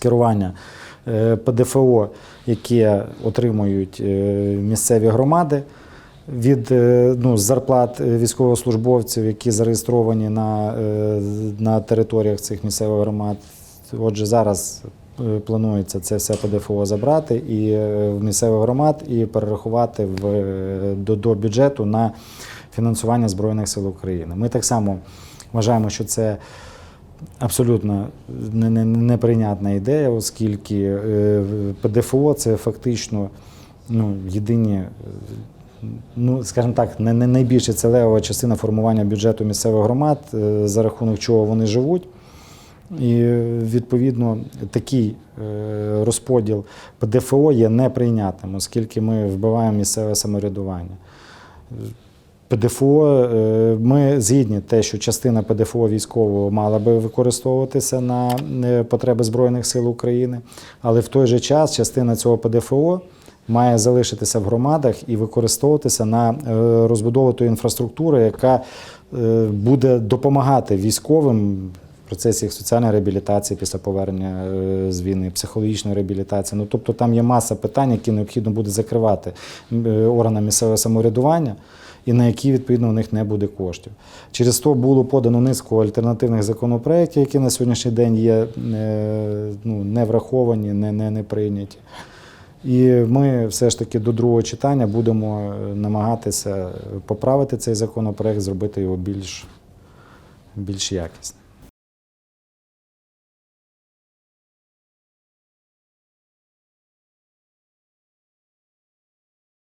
скерування е, ПДФО, яке отримують е, місцеві громади від е, ну, зарплат військовослужбовців, які зареєстровані на, на територіях цих місцевих громад. Отже, зараз планується це все ПДФО забрати і в місцевих громад і перерахувати в, до, до бюджету на фінансування Збройних сил України. Ми так само вважаємо, що це абсолютно не- не- неприйнятна ідея, оскільки е, ПДФО це фактично ну, єдині. Ну, скажімо так, не, найбільше це левова частина формування бюджету місцевих громад, е, за рахунок чого вони живуть. І відповідно такий е, розподіл ПДФО є неприйнятним, оскільки ми вбиваємо місцеве самоврядування. ПДФО, е, ми згідні те, що частина ПДФО військового мала би використовуватися на е, потреби Збройних сил України, але в той же час частина цього ПДФО має залишитися в громадах і використовуватися на е, розбудову тої інфраструктури, яка буде допомагати військовим процесі соціальної реабілітації після повернення з війни, психологічної реабілітації. Ну тобто там є маса питань, які необхідно буде закривати органам місцевого самоврядування. І на які відповідно у них не буде коштів. Через то було подано низку альтернативних законопроєктів, які на сьогоднішній день є е, ну, не враховані, не, не, не прийняті. І ми все ж таки до другого читання будемо е, намагатися поправити цей законопроект, зробити його більш, більш якісним.